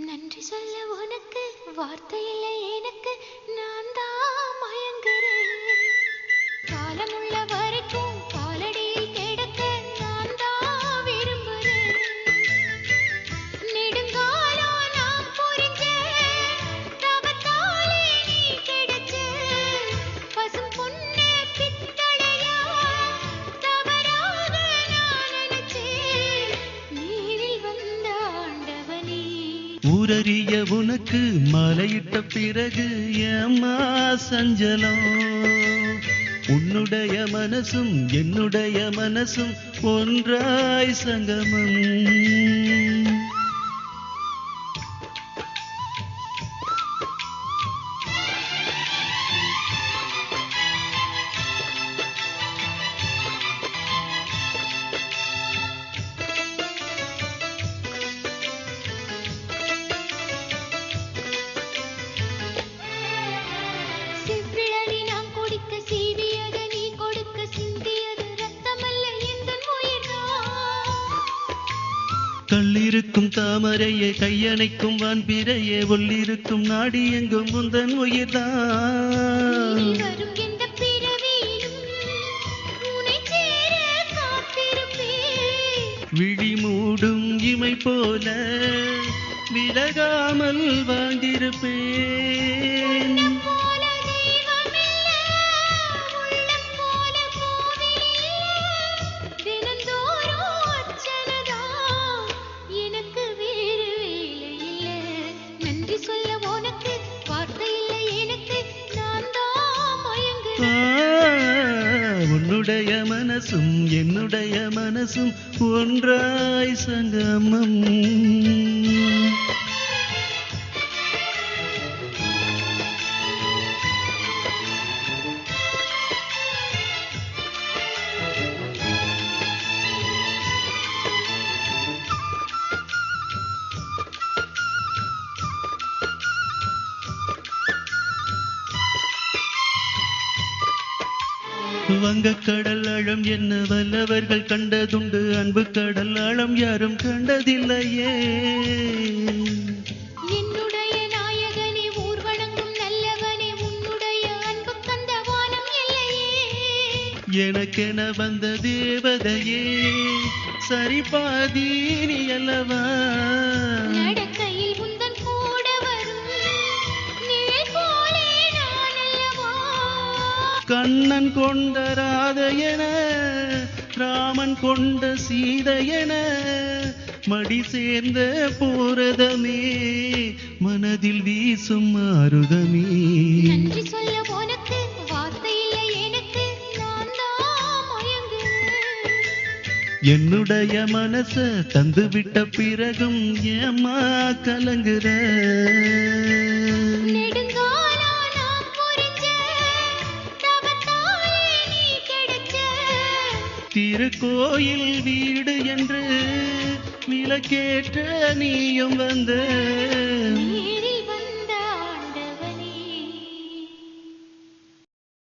நன்றி சொல்ல உனக்கு வார்த்தை இல்லை எனக்கு நான் தான் ஊரறிய உனக்கு மலையிட்ட பிறகு ஏமா சஞ்சலம்? உன்னுடைய மனசும் என்னுடைய மனசும் ஒன்றாய் சங்கமம். கல்லிருக்கும் தாமரையே கையணைக்கும் வான்பிரையே உள்ளிருக்கும் நாடி எங்கும் முந்தன் உயிர்தான். விழி மூடும் இமை போல விலகாமல் வாழ்ந்திருப்பேன். உன்னுடைய மனசும் என்னுடைய மனசும் ஒன்றாய் சங்கமம். வங்கக்கடல் ஆழம் என்ன வல்லவர்கள் கண்டதுண்டு. அன்பு கடல் ஆழம் யாரும் கண்டதில்லையே. எனக்கென வந்த தேவதையே சரி பாதி நீ அல்லவா கண்ணன் கொண்ட ராதையென ராமன் கொண்ட சீதையென மடி சேர்ந்த பூரதமே மனதில் வீசும் மாருதமே நன்றி சொல்ல உனக்கு வார்த்தை இல்லை எனக்கு என்னுடைய மனச தந்து விட்ட பிறகும் ஏமா கலங்குற? திருக்கோயில் வீடு என்று விளக்கேற்ற நீயும் வந்த. நீரில்